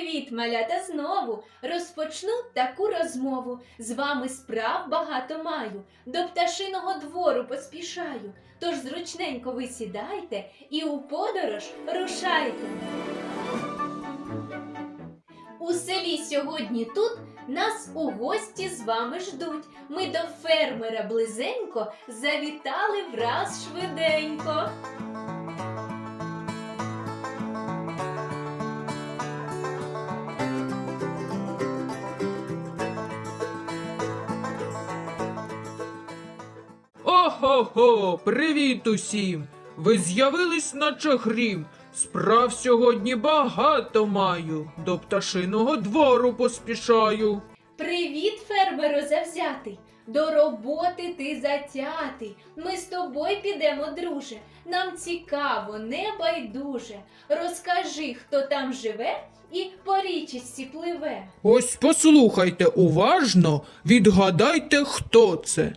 Привіт, малята, знову розпочну таку розмову. З вами справ багато маю. До пташиного двору поспішаю. Тож зручненько ви сідайте і у подорож рушайте. У селі сьогодні тут нас у гості з вами ждуть. Ми до фермера близенько завітали враз швиденько. Ого-го, привіт усім! Ви з'явились, наче грім. Справ сьогодні багато маю. До пташиного двору поспішаю. Привіт, фермеро завзятий! До роботи ти затятий. Ми з тобою підемо, друже. Нам цікаво, не байдуже. Розкажи, хто там живе і по річці пливе. Ось послухайте уважно, відгадайте, хто це.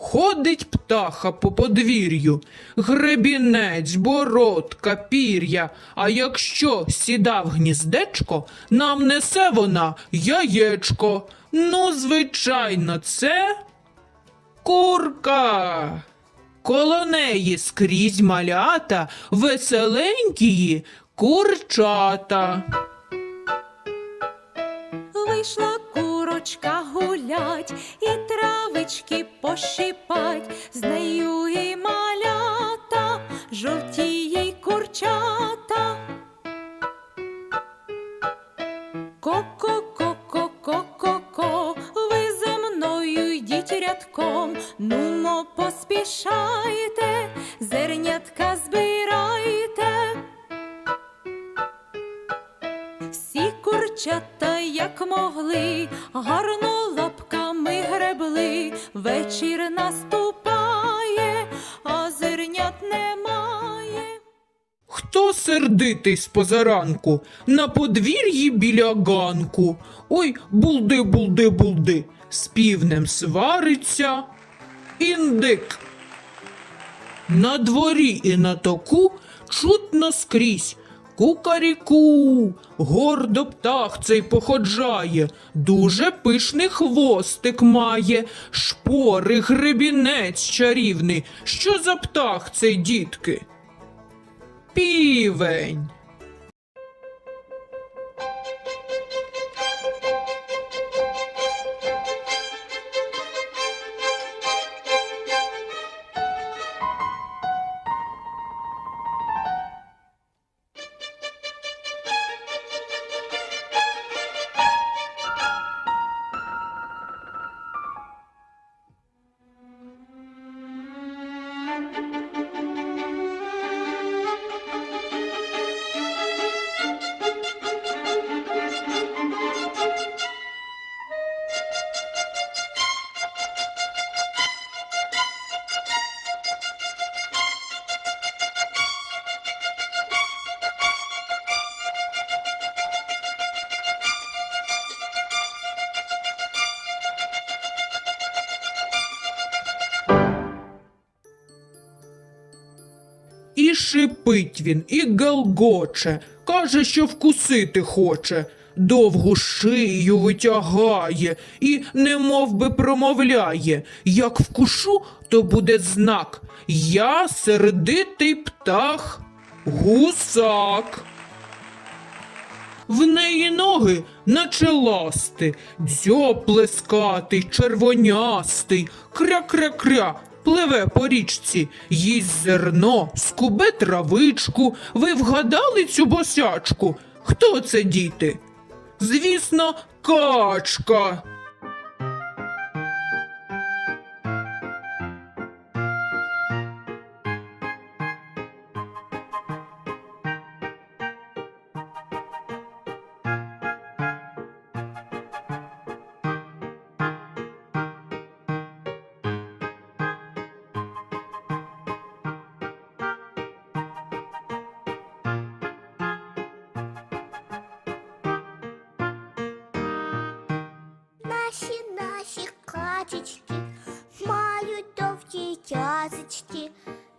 Ходить птаха по подвір'ю, гребінець, бородка, пір'я, а якщо сіда в гніздечко, нам несе вона яєчко. Ну, звичайно, це курка. Коло неї скрізь малята, веселенькії курчата. Вийшла курочка гулять і травички пощипать, з нею і малята, жовтіє й курчата. Ко-ко-ко-ко-ко-ко-ко, ви за мною йдіть рядком, нумо поспішайте, зернятка збирайте. Всі курчата, як могли, гарно гребли. Вечір наступає, а зернят немає. Хто сердитий з позаранку на подвір'ї біля ганку? Ой, булди, булди, булди, з півнем свариться індик. На дворі і на току чутно скрізь. Кукаріку, гордо птах цей походжає, дуже пишний хвостик має, шпори, гребінець чарівний. Що за птах цей дітки? Півень. І шипить він, і галгоче, каже, що вкусити хоче. Довгу шию витягає і немов би промовляє. Як вкушу, то буде знак. Я сердитий птах, гусак. В неї ноги наче ласти, дзьоб плескатий, червонястий, кря-кря-кря, пливе по річці, їсть зерно, скубе травичку. Ви вгадали цю босячку? Хто це діти? Звісно, качка. пачечки, мають довгі тязочки,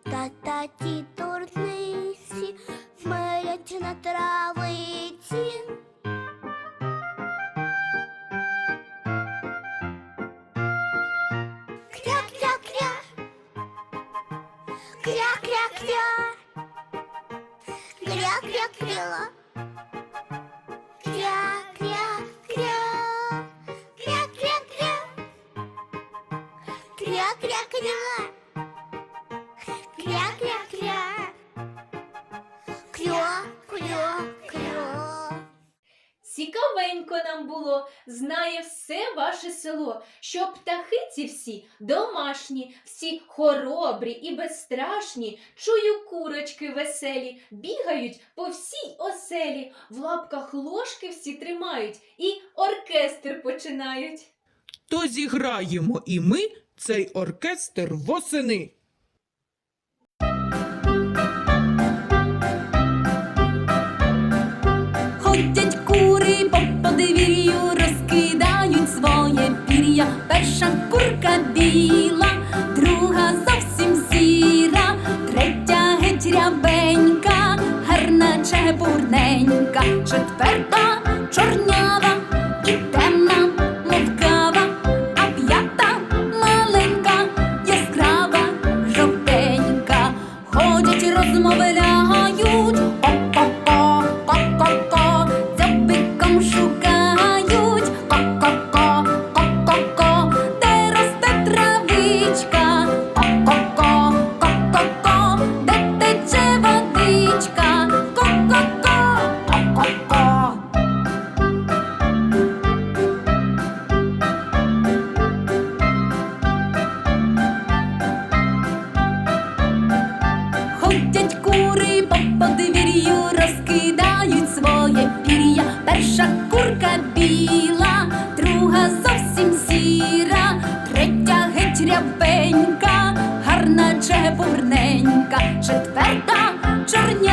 та такі дурниці милять на травиці. Кря-кря-кря, кря-кря-кря, кря-кря-кря. Кря-кря-кря. Кря-кря-кря. Кря-кря-кря. Цікавенько нам було, знає все ваше село, що птахи ці всі домашні, всі хоробрі і безстрашні. Чую курочки веселі, бігають по всій оселі, в лапках ложки всі тримають і оркестр починають. То зіграємо і ми цей оркестр восени. Ходять кури по подвір'ю, розкидають своє пір'я. Перша курка біла, друга зовсім сіра, третя геть рябенька, гарна чебурненька, четверта чорнява четверта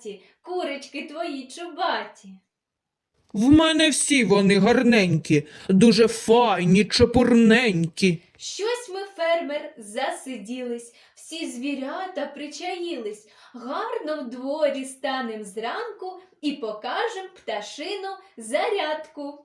завзяті, курочки твої чубаті. В мене всі вони гарненькі, дуже файні, чепурненькі. Щось ми, фермер, засиділись, всі звірята причаїлись. Гарно в дворі станем зранку і покажем пташину зарядку.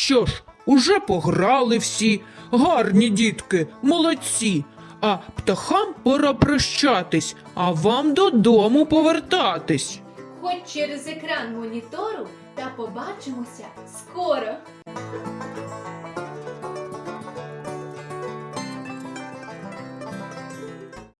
Що ж, уже пограли всі, гарні дітки, молодці. А птахам пора прощатись, а вам додому повертатись. Хоч через екран монітору, та побачимося скоро.